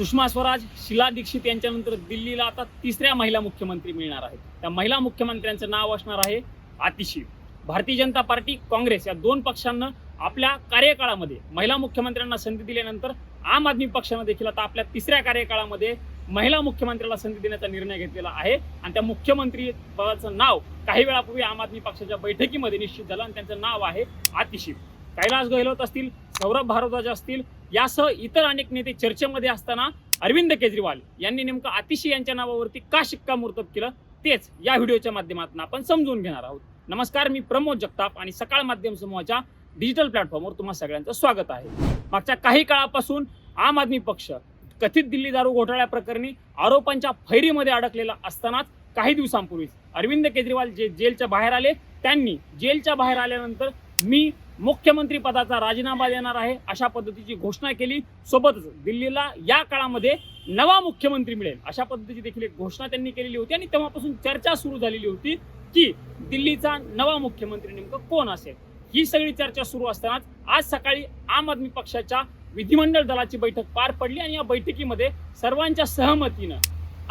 सुषमा स्वराज शिला दीक्षित यांच्यानंतर दिल्लीला आता तिसऱ्या महिला मुख्यमंत्री मिळणार आहेत. त्या महिला मुख्यमंत्र्यांचं नाव असणार आहे आतिशी. भारतीय जनता पार्टी काँग्रेस या दोन पक्षांना आपल्या कार्यकाळामध्ये महिला मुख्यमंत्र्यांना संधी दिल्यानंतर आम आदमी पक्षानं देखील आता आपल्या तिसऱ्या कार्यकाळामध्ये महिला मुख्यमंत्र्याला संधी देण्याचा निर्णय घेतलेला आहे. आणि त्या मुख्यमंत्री पदाचं नाव काही वेळापूर्वी आम आदमी पक्षाच्या बैठकीमध्ये निश्चित झालं आणि त्यांचं नाव आहे आतिशी. कैलास गहलोत असतील सौरभ भारद्वाज असतील यासह इतर अनेक नेते चर्चेमध्ये असताना अरविंद केजरीवाल यांनी नेमकं आतिशी यांच्या नावावरती का शिक्कामोर्तब केलं? तेच या व्हिडिओच्या माध्यमातून आपण समजून घेणार आहोत. नमस्कार मी प्रमोद जगताप आणि सकाळ माध्यम समूहाच्या डिजिटल प्लॅटफॉर्मवर तुम्हा सगळ्यांचं स्वागत आहे. मागच्या काही काळापासून आम आदमी पक्ष कथित दिल्ली दारू घोटाळ्या प्रकरणी आरोपांच्या फैरीमध्ये अडकलेला असतानाच काही दिवसांपूर्वीच अरविंद केजरीवाल जे जेलच्या बाहेर आले त्यांनी जेलच्या बाहेर आल्यानंतर मी मुख्यमंत्री पदाचा राजीनामा देणार आहे अशा पद्धतीची घोषणा केली. सोबतच दिल्लीला या काळामध्ये नवा मुख्यमंत्री मिळेल अशा पद्धतीची देखील एक घोषणा त्यांनी केलेली होती आणि तेव्हापासून चर्चा सुरू झालेली होती की दिल्लीचा नवा मुख्यमंत्री नेमकं कोण असेल? ही सगळी चर्चा सुरू असतानाच आज सकाळी आम आदमी पक्षाच्या विधिमंडळ दलाची बैठक पार पडली आणि या बैठकीमध्ये सर्वांच्या सहमतीनं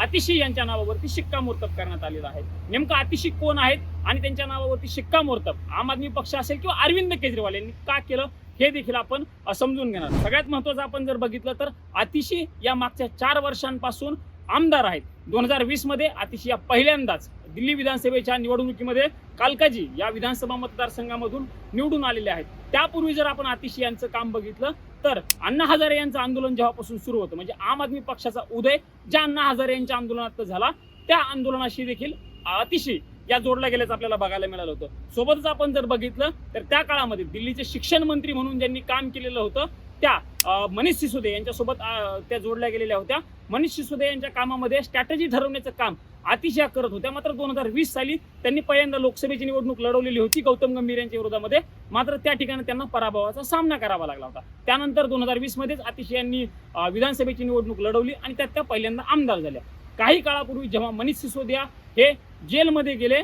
अतिशी यांच्या नावावरती शिक्कामोर्तब करण्यात आलेलं आहे. नेमकं अतिशी कोण आहेत आणि त्यांच्या नावावरती शिक्कामोर्तब आम आदमी पक्ष असेल किंवा अरविंद केजरीवाल यांनी का केलं हे देखील आपण समजून घेणार. सगळ्यात महत्वाचं आपण जर बघितलं तर अतिशी या मागच्या चार वर्षांपासून आमदार आहेत. दोन हजार वीसमध्ये अतिशी या पहिल्यांदाच दिल्ली विधानसभेच्या निवडणुकीमध्ये कालकाजी या विधानसभा मतदारसंघामधून निवडून आलेले आहेत. त्यापूर्वी जर आपण अतिशी यांचं काम बघितलं तर अण्णा हजारे यांचं आंदोलन जेव्हापासून सुरू होतं म्हणजे आम आदमी पक्षाचा उदय ज्या अण्णा हजारे यांच्या आंदोलनात झाला त्या आंदोलनाशी देखील अतिशय या जोडल्या गेल्याचं आपल्याला बघायला मिळालं होतं. सोबतच आपण जर बघितलं तर त्या काळामध्ये दिल्लीचे शिक्षण मंत्री म्हणून ज्यांनी काम केलेलं होतं त्या मनीष सिसोदे यांच्यासोबत त्या जोडल्या गेलेल्या होत्या. मनीष सिसोदे यांच्या कामामध्ये स्ट्रॅटेजी ठरवण्याचं काम अतिशय करत होत्या. मात्र दोन हजार वीस साली त्यांनी पहिल्यांदा लोकसभेची निवडणूक लढवलेली होती गौतम गंभीर यांच्या विरोधामध्ये. मात्र त्या ठिकाणी त्यांना पराभवाचा सामना करावा लागला होता. त्यानंतर दोन हजार वीस मध्येच अतिशय यांनी विधानसभेची निवडणूक लढवली आणि त्यात त्या पहिल्यांदा आमदार झाल्या. काही काळापूर्वी जेव्हा मनीष सिसोदिया हे जेलमध्ये गेले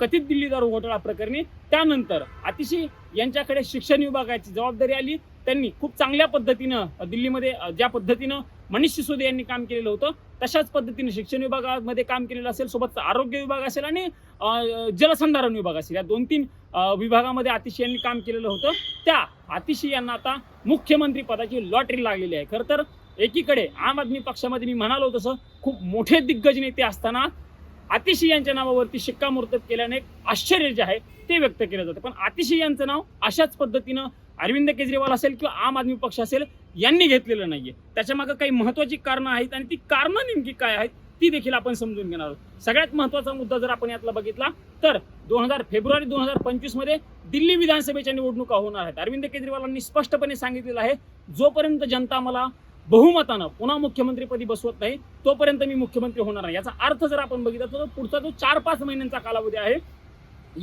कथित दिल्ली दारू घोटाळा प्रकरणी त्यानंतर अतिशय यांच्याकडे शिक्षण विभागाची जबाबदारी आली. त्यांनी खूप चांगल्या पद्धतीनं दिल्लीमध्ये ज्या पद्धतीनं मनीष सिसोदे यांनी काम केलेलं होतं. तशाच पद्धतीने शिक्षण विभागामध्ये काम केलेलं असेल सोबत आरोग्य विभाग असेल आणि जलसंधारण विभाग असेल. या दोन तीन विभागामध्ये अतिशय यांनी काम केलेलं होतं. त्या अतिशय यांना आता मुख्यमंत्री पदाची लॉटरी लागलेली आहे. खरं तर एकीकडे आम आदमी पक्षामध्ये मी म्हणालो तसं खूप मोठे दिग्गज नेते असताना अतिशय यांच्या नावावरती शिक्कामोर्तब केल्याने एक आश्चर्य जे आहे ते व्यक्त केलं जातं. पण अतिशय यांचं नाव अशाच पद्धतीनं अरविंद केजरीवाल असेल किंवा आम आदमी पक्ष असेल यांनी घेतलेलं नाहीये. त्याच्यामागं काही महत्वाची कारणं आहेत आणि ती कारणं नेमकी काय आहेत ती देखील आपण समजून घेणार आहोत. सगळ्यात महत्त्वाचा मुद्दा जर आपण यातला बघितला तर दोन हजार फेब्रुवारी दोन हजार पंचवीसमध्ये दिल्ली विधानसभेच्या निवडणुका होणार आहेत. अरविंद केजरीवालांनी स्पष्टपणे सांगितलेलं आहे जोपर्यंत जनता मला बहुमतानं पुन्हा मुख्यमंत्रीपदी बसवत नाही तोपर्यंत मी मुख्यमंत्री होणार नाही. याचा अर्थ जर आपण बघितला तर पुढचा जो चार पाच महिन्यांचा कालावधी आहे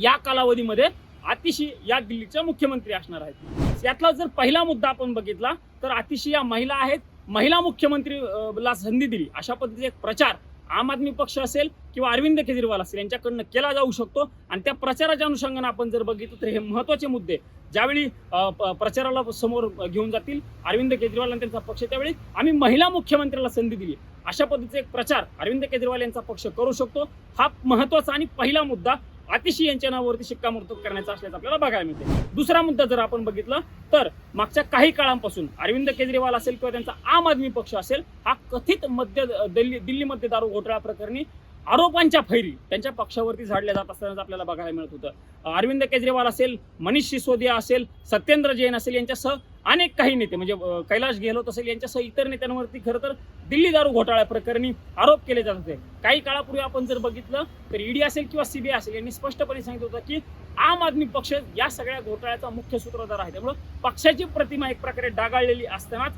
या कालावधीमध्ये अतिशय या दिल्लीच्या मुख्यमंत्री असणार आहेत. यातला जर पहिला मुद्दा आपण बघितला तर अतिशय या महिला आहेत. महिला मुख्यमंत्री ला संधी दिली. अशा पद्धतीचा एक प्रचार आम आदमी पक्ष असेल किंवा अरविंद केजरीवाल असेल यांच्याकडनं केला जाऊ शकतो. आणि त्या प्रचाराच्या अनुषंगाने आपण जर बघितलं तर हे महत्त्वाचे मुद्दे ज्यावेळी प- प्रचाराला समोर घेऊन जातील अरविंद केजरीवाल आणि त्यांचा पक्ष त्यावेळी आम्ही महिला मुख्यमंत्र्याला संधी दिली. अशा पद्धतीचा एक प्रचार अरविंद केजरीवाल यांचा पक्ष करू शकतो. हा महत्त्वाचा आणि पहिला मुद्दा अतिशय यांच्या नावावरती शिक्कामोर्तब करण्याचा असल्याचं आपल्याला बघायला मिळते दुसरा मुद्दा जर आपण बघितला तर मागच्या काही काळांपासून अरविंद केजरीवाल असेल किंवा त्यांचा आम आदमी पक्ष असेल हा कथित मध्य दिल्ली दिल्लीमध्ये दारू घोटाळा प्रकरणी आरोपांच्या फैरी त्यांच्या पक्षावरती झाडल्या जात असताना आपल्याला बघायला मिळत होतं. अरविंद केजरीवाल असेल मनीष सिसोदिया असेल सत्येंद्र जैन असेल यांच्यासह अनेक काही नेते म्हणजे कैलाश गेहलोत असेल यांच्यासह इतर नेत्यांवरती खरं तर दिल्ली दारू घोटाळ्या प्रकरणी आरोप केले जात होते. काही काळापूर्वी आपण जर बघितलं तर ईडी असेल किंवा सीबीआय असेल यांनी स्पष्टपणे सांगितलं होतं की आम आदमी पक्ष या सगळ्या घोटाळ्याचा मुख्य सूत्रधार आहे. त्यामुळं पक्षाची प्रतिमा एक प्रकारे डागाळलेली असतानाच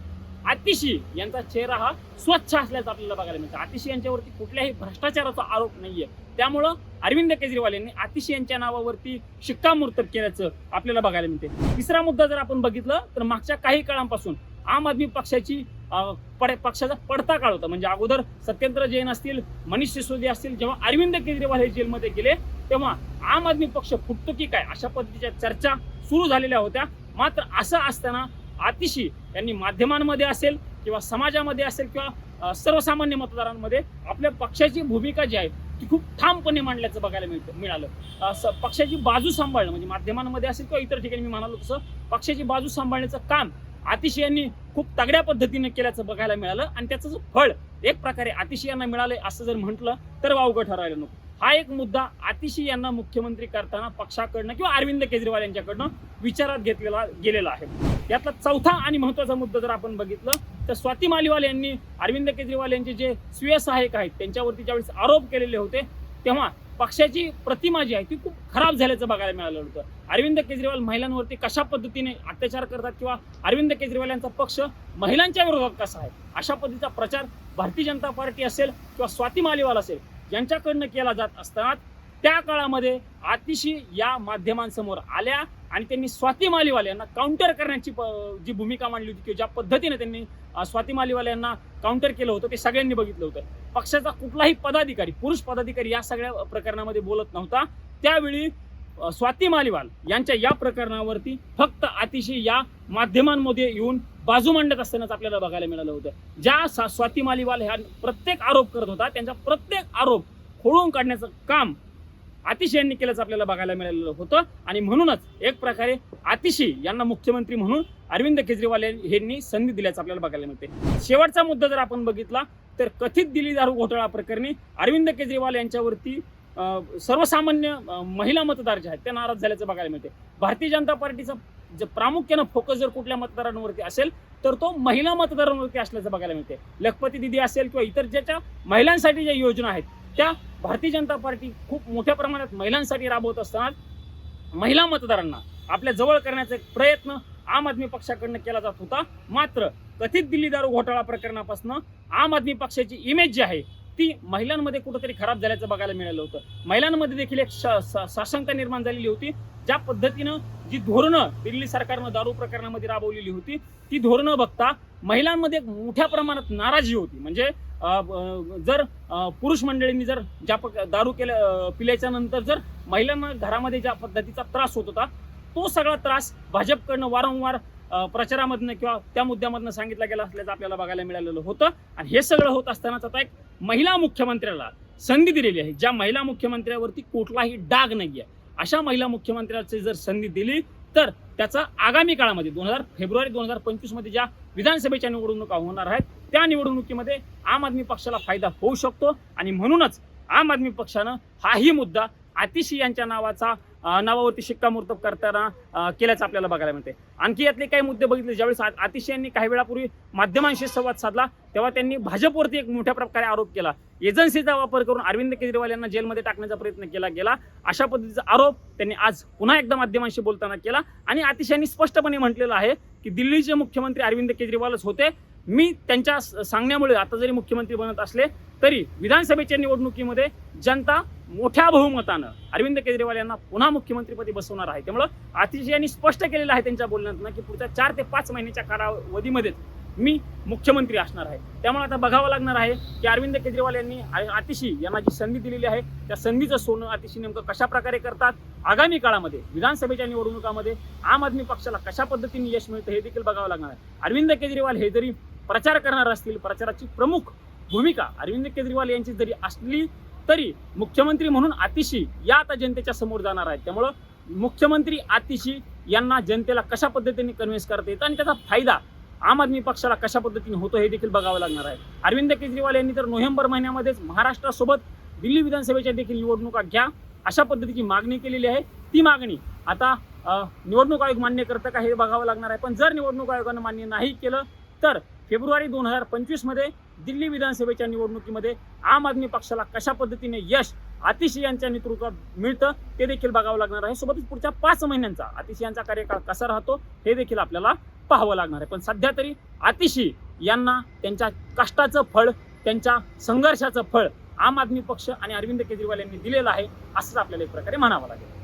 आतिशी यांचा चेहरा हा स्वच्छ असल्याचं आपल्याला बघायला मिळतं. आतिशी यांच्यावरती कुठल्याही भ्रष्टाचाराचा आरोप नाहीये. त्यामुळं अरविंद केजरीवाल यांनी आतिशी यांच्या नावावरती शिक्कामोर्तब केल्याचं आपल्याला बघायला मिळते. तिसरा मुद्दा जर आपण बघितलं तर मागच्या काही काळांपासून आम आदमी पक्षाची पड- पक्षाचा पडता काळ होता. म्हणजे अगोदर सत्येंद्र जैन असतील मनीष सिसोदिया असतील जेव्हा अरविंद केजरीवाल हे जेलमध्ये गेले तेव्हा आम आदमी पक्ष फुटतो की काय? अशा पद्धतीच्या चर्चा सुरू झालेल्या होत्या. मात्र असं असताना आतिशी यांनी माध्यमांमध्ये असेल किंवा समाजामध्ये असेल किंवा सर्वसामान्य मतदारांमध्ये आपल्या पक्षाची भूमिका जी आहे ती खूप ठामपणे मांडल्याचं बघायला मिळतं मिळालं. पक्षाची बाजू सांभाळणं म्हणजे माध्यमांमध्ये असेल किंवा इतर ठिकाणी मी म्हणालो तसं पक्षाची बाजू सांभाळण्याचं काम आतिशी यांनी खूप तगड्या पद्धतीने केल्याचं बघायला मिळालं आणि त्याचं जो फळ एक प्रकारे आतिशी यांना मिळालंय असं जर म्हटलं तर वावगं ठरायला नको. हा एक मुद्दा आतिशी यांना मुख्यमंत्री करताना पक्षाकडनं किंवा अरविंद केजरीवाल यांच्याकडनं विचारात घेतलेला गेलेला आहे. यातला चौथा आणि महत्त्वाचा मुद्दा जर आपण बघितलं तर स्वाती मालिवाल यांनी अरविंद केजरीवाल यांचे जे स्वीय सहाय्यक आहेत त्यांच्यावरती ज्यावेळेस आरोप केलेले होते तेव्हा पक्षाची प्रतिमा जी आहे ती खूप खराब झाल्याचं बघायला मिळालं होतं. अरविंद केजरीवाल महिलांवरती कशा पद्धतीने अत्याचार करतात किंवा अरविंद केजरीवाल यांचा पक्ष महिलांच्या विरोधात कसा आहे अशा पद्धतीचा प्रचार भारतीय जनता पार्टी असेल किंवा स्वाती मालिवाल असेल यांच्याकडनं केला जात असताना त्या काळामध्ये आतिशी या माध्यमांसमोर आल्या आणि त्यांनी स्वाती मालिवाल यांना काउंटर करण्याची जी भूमिका मांडली होती किंवा ज्या पद्धतीने त्यांनी स्वाती मालिवाल यांना काउंटर केलं होतं ते सगळ्यांनी बघितलं होतं. पक्षाचा कुठलाही पदाधिकारी पुरुष पदाधिकारी या सगळ्या प्रकरणामध्ये बोलत नव्हता. त्यावेळी स्वाती मालिवाल यांच्या या प्रकरणावरती फक्त अतिशय या माध्यमांमध्ये येऊन बाजू मांडत असतानाच आपल्याला बघायला मिळालं होतं. ज्या सा- स्वाती मालिवाल ह्या प्रत्येक आरोप करत होता त्यांचा प्रत्येक आरोप खोळून काढण्याचं काम अतिशयांनी केल्याचं आपल्याला बघायला मिळालेलं होतं. आणि म्हणूनच एक प्रकारे आतिशी यांना मुख्यमंत्री म्हणून अरविंद केजरीवाल यांनी संधी दिल्याचं आपल्याला बघायला मिळते. शेवटचा मुद्दा जर आपण बघितला तर कथित दिली दारू घोटाळा प्रकरणी अरविंद केजरीवाल यांच्यावरती अं, सर्वसामान्य महिला मतदार जे आहेत ते नाराज झाल्याचं बघायला मिळते. भारतीय जनता पार्टीचा जे प्रामुख्यानं फोकस जर कुठल्या मतदारांवरती असेल तर तो महिला मतदारांवरती असल्याचं बघायला मिळते. लखपती दिदी असेल किंवा इतर ज्याच्या महिलांसाठी ज्या योजना आहेत त्या भारतीय जनता पार्टी खूप मोठ्या प्रमाणात महिलांसाठी राबवत असताना महिला मतदारांना आपल्या जवळ करण्याचा एक प्रयत्न आम आदमी पक्षाकडनं केला जात होता. मात्र कथित दिल्ली दारू घोटाळा प्रकरणापासून आम आदमी पक्षाची इमेज जी आहे ती महिलांमध्ये कुठंतरी खराब झाल्याचं बघायला मिळालं होतं. महिलांमध्ये देखील एक साशंका निर्माण झालेली होती. ज्या पद्धतीनं जी धोरणं दिल्ली सरकारनं दारू प्रकरणामध्ये राबवलेली होती ती धोरणं बघता महिलांमध्ये एक मोठ्या प्रमाणात नाराजी होती. म्हणजे जर पुरुष मंडळींनी जर ज्या दारू केल्या पिल्याच्या नंतर जर महिलांना घरामध्ये ज्या पद्धतीचा त्रास होत होता तो सगळा त्रास भाजपकडनं वारंवार प्रचारामधनं किंवा त्या मुद्द्यामधनं सांगितला गेला असल्याचं आपल्याला बघायला मिळालेलं होतं. आणि हे सगळं होत असतानाच आता एक महिला मुख्यमंत्र्याला संधी दिलेली आहे. ज्या महिला मुख्यमंत्र्यावरती कुठलाही डाग नाही आहे अशा महिला मुख्यमंत्र्याची जर संधी दिली तर त्याचा आगामी काळामध्ये दोन हजार फेब्रुवारी दोन हजार पंचवीसमध्ये ज्या विधानसभेच्या निवडणुका होणार आहेत त्या निवडणुकीमध्ये आम आदमी पक्षाला फायदा होऊ शकतो. आणि म्हणूनच आम आदमी पक्षानं हाही मुद्दा आतिशी यांच्या नावाचा नावावरती शिक्कामोर्तब करताना केल्याचं आपल्याला बघायला मिळते आणखी यातले काही मुद्दे बघितले ज्यावेळेस आतिशी यांनी काही वेळापूर्वी माध्यमांशी संवाद साधला तेव्हा त्यांनी भाजपवरती एक मोठ्या प्रकारे आरोप केला. एजन्सीचा वापर करून अरविंद केजरीवाल यांना जेलमध्ये टाकण्याचा प्रयत्न केला गेला. अशा पद्धतीचा आरोप त्यांनी आज पुन्हा एकदा माध्यमांशी बोलताना केला. आणि आतिश यांनी स्पष्टपणे म्हटलेलं आहे की दिल्लीचे मुख्यमंत्री अरविंद केजरीवालच होते. मी त्यांच्या सांगण्यामुळे आता जरी मुख्यमंत्री बनत असले तरी विधानसभेच्या निवडणुकीमध्ये जनता मोठ्या बहुमतानं अरविंद केजरीवाल यांना पुन्हा मुख्यमंत्रीपदी बसवणार आहे. त्यामुळं अतिशय यांनी स्पष्ट केलेलं आहे त्यांच्या बोलण्यातून की पुढच्या चार ते पाच महिन्याच्या कालावधीमध्ये मी मुख्यमंत्री असणार आहे. त्यामुळे आता बघावं लागणार आहे की अरविंद केजरीवाल यांनी अतिशी आतिशी यांना जी संधी दिलेली आहे त्या संधीचं सोनं आतिशी नेमकं कशा प्रकारे करतात? आगामी काळामध्ये विधानसभेच्या निवडणुकामध्ये आम आदमी पक्षाला कशा पद्धतीने यश मिळतं हे देखील बघावं लागणार आहे. अरविंद केजरीवाल हे जरी प्रचार करणार असतील प्रचाराची प्रमुख भूमिका अरविंद केजरीवाल यांची जरी असली तरी मुख्यमंत्री म्हणून आतिशी या आता जनतेच्या समोर जाणार आहेत. त्यामुळं मुख्यमंत्री आतिशी यांना जनतेला कशा पद्धतीने कन्व्हिन्स करता येतं आणि त्याचा फायदा आम आदमी पक्षाला कशा पद्धतीने होतो हे देखील बघावं लागणार आहे. अरविंद केजरीवाल यांनी तर नोव्हेंबर महिन्यामध्येच महाराष्ट्रासोबत दिल्ली विधानसभेच्या देखील निवडणुका घ्या अशा पद्धतीची मागणी केलेली आहे. ती मागणी आता निवडणूक आयोग मान्य करतं का हे बघावं लागणार आहे. पण जर निवडणूक आयोगानं मान्य नाही केलं तर फेब्रुवारी दोन हजार पंचवीसमध्ये दिल्ली विधानसभेच्या निवडणुकीमध्ये आम आदमी पक्षाला कशा पद्धतीने यश आतिशी यांच्या नेतृत्वात मिळतं ते देखील बघावं लागणार आहे. सोबतच पुढच्या पाच महिन्यांचा आतिशी यांचा कार्यकाळ कसा राहतो हे देखील आपल्याला पाहावं लागणार आहे. पण सध्या तरी आतिशी यांना त्यांच्या कष्टाचं फळ त्यांच्या संघर्षाचं फळ आम आदमी पक्ष आणि अरविंद केजरीवाल यांनी दिलेलं आहे असंच आपल्याला एक प्रकारे म्हणावं लागेल.